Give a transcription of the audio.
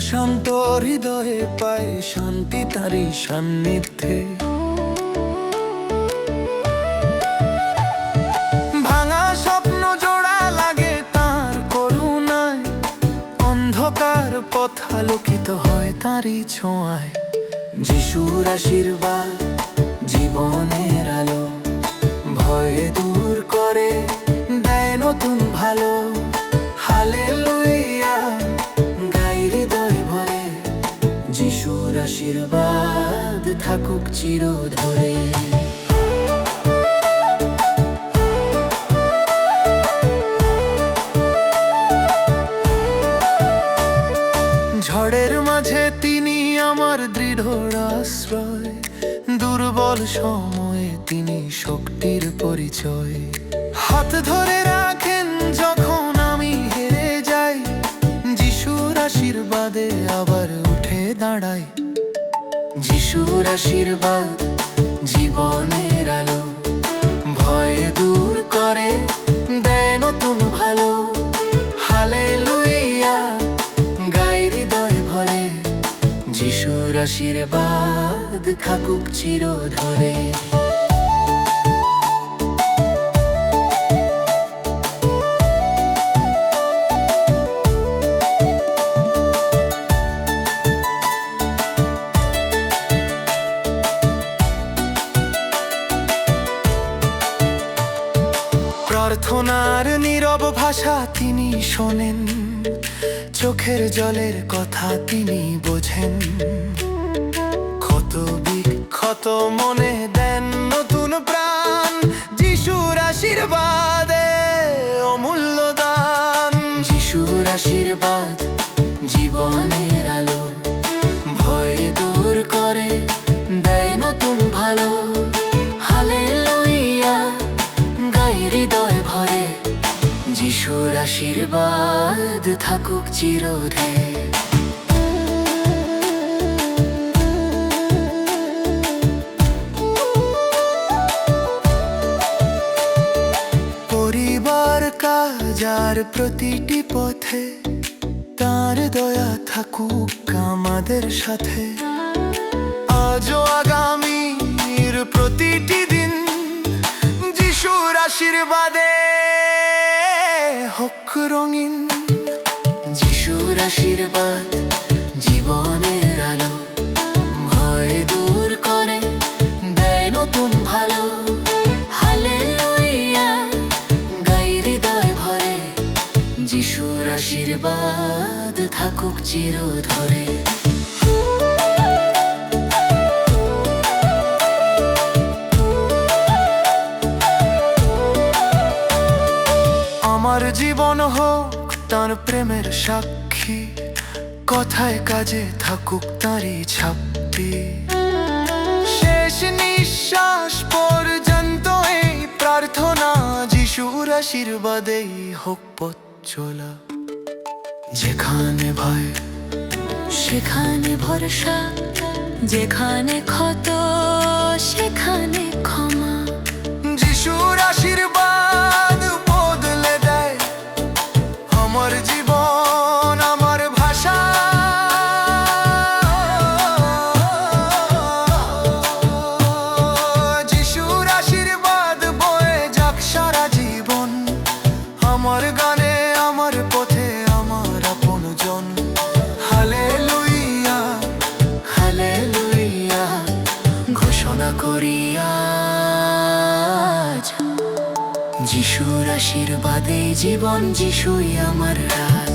অশান্ত হৃদয়ে পায় শান্তি তারি সান্নিধ্যে। ভাঙা লাগে করুণায়। অন্ধকার পথ আলোকিত হয় তারই ছোঁয়ায়। যিশুর আশীর্বাদ আশীর্বাদ থাকুক চির ধরে ঝড়ের মাঝে তিনি আমার দৃঢ় আশ্রয়, দুর্বল সময়ে তিনি শক্তির পরিচয়। হাত ধরে রাখেন যখন আমি হেরে যাই, যিশুর আশীর্বাদে আবার উঠে দাঁড়াই। যিশুর আশীর্বাদ জীবনের আলো। ভয় দূর করে, দেয় নতুন ভালো। হালে লুইয়া গাই হৃদয় ভরে। যিশুর আশীর্বাদ খাকুক চির ধরে প্রার্থনার নীরব ভাষা তিনি শোনেন, চোখের জলের কথা তিনি বোঝেন। ক্ষত বিক্ষত মনে দেন নতুন প্রাণ, যিশুর আশীর্বাদে অমূল্য দান। যিশুর আশীর্বাদ জীবনের আশীর্বাদ থাকুক চিরধে পরিবার কাজার প্রতিটি পথে তার দয়া থাকুক আমাদের সাথে আজও আগামীর প্রতিটি দিন যিশুর আশীর্বাদে হোক রঙিন যিশুর আশীর্বাদ জীবনের আলো, ভয় দূর করে, দেয় নতুন ভালো। হালে গাই হৃদয় ভরে, যিশুর আশীর্বাদ থাকুক চির ধরে আমার জীবন হোক, তার প্রেমের সাক্ষী। কথায় কাজে থাকুক তারই ছাপটি। শেষ নিঃশ্বাস পর্যন্ত এই প্রার্থনা, যিশুর আশীর্বাদেই হোক পথ চলা। যেখানে ভয়, সেখানে ভরসা, যেখানে ক্ষত সেখানে করিয়া যিশুর আশীর্বাদে জীবন যিশুই আমার রাজ।